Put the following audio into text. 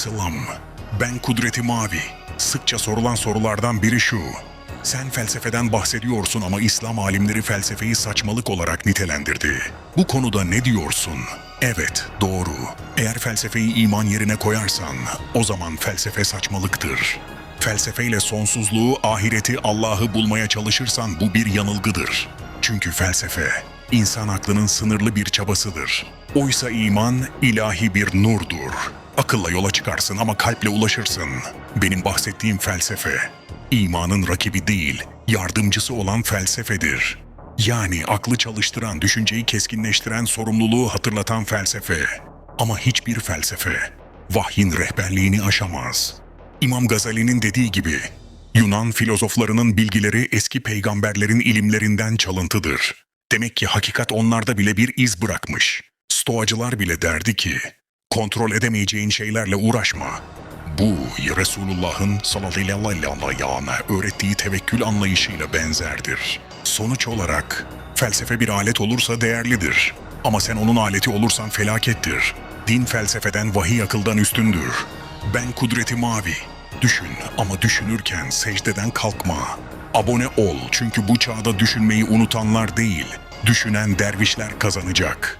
Selam. Ben Kudreti Mavi. Sıkça sorulan sorulardan biri şu. Sen felsefeden bahsediyorsun ama İslam alimleri felsefeyi saçmalık olarak nitelendirdi. Bu konuda ne diyorsun? Evet, doğru. Eğer felsefeyi iman yerine koyarsan, o zaman felsefe saçmalıktır. Felsefeyle sonsuzluğu, ahireti, Allah'ı bulmaya çalışırsan bu bir yanılgıdır. Çünkü felsefe, insan aklının sınırlı bir çabasıdır. Oysa iman, ilahi bir nurdur. Akılla yola çıkarsın ama kalple ulaşırsın. Benim bahsettiğim felsefe, imanın rakibi değil, yardımcısı olan felsefedir. Yani aklı çalıştıran, düşünceyi keskinleştiren, sorumluluğu hatırlatan felsefe. Ama hiçbir felsefe, vahyin rehberliğini aşamaz. İmam Gazali'nin dediği gibi, Yunan filozoflarının bilgileri eski peygamberlerin ilimlerinden çalıntıdır. Demek ki hakikat onlarda bile bir iz bırakmış. Stoacılar bile derdi ki, kontrol edemeyeceğin şeylerle uğraşma. Bu Resulullah'ın sallallahu aleyhi ve öğrettiği tevekkül anlayışıyla benzerdir. Sonuç olarak felsefe bir alet olursa değerlidir. Ama sen onun aleti olursan felakettir. Din felsefeden, vahiy akıldan üstündür. Ben kudreti mavi. Düşün ama düşünürken secdeden kalkma. Abone ol çünkü bu çağda düşünmeyi unutanlar değil, düşünen dervişler kazanacak.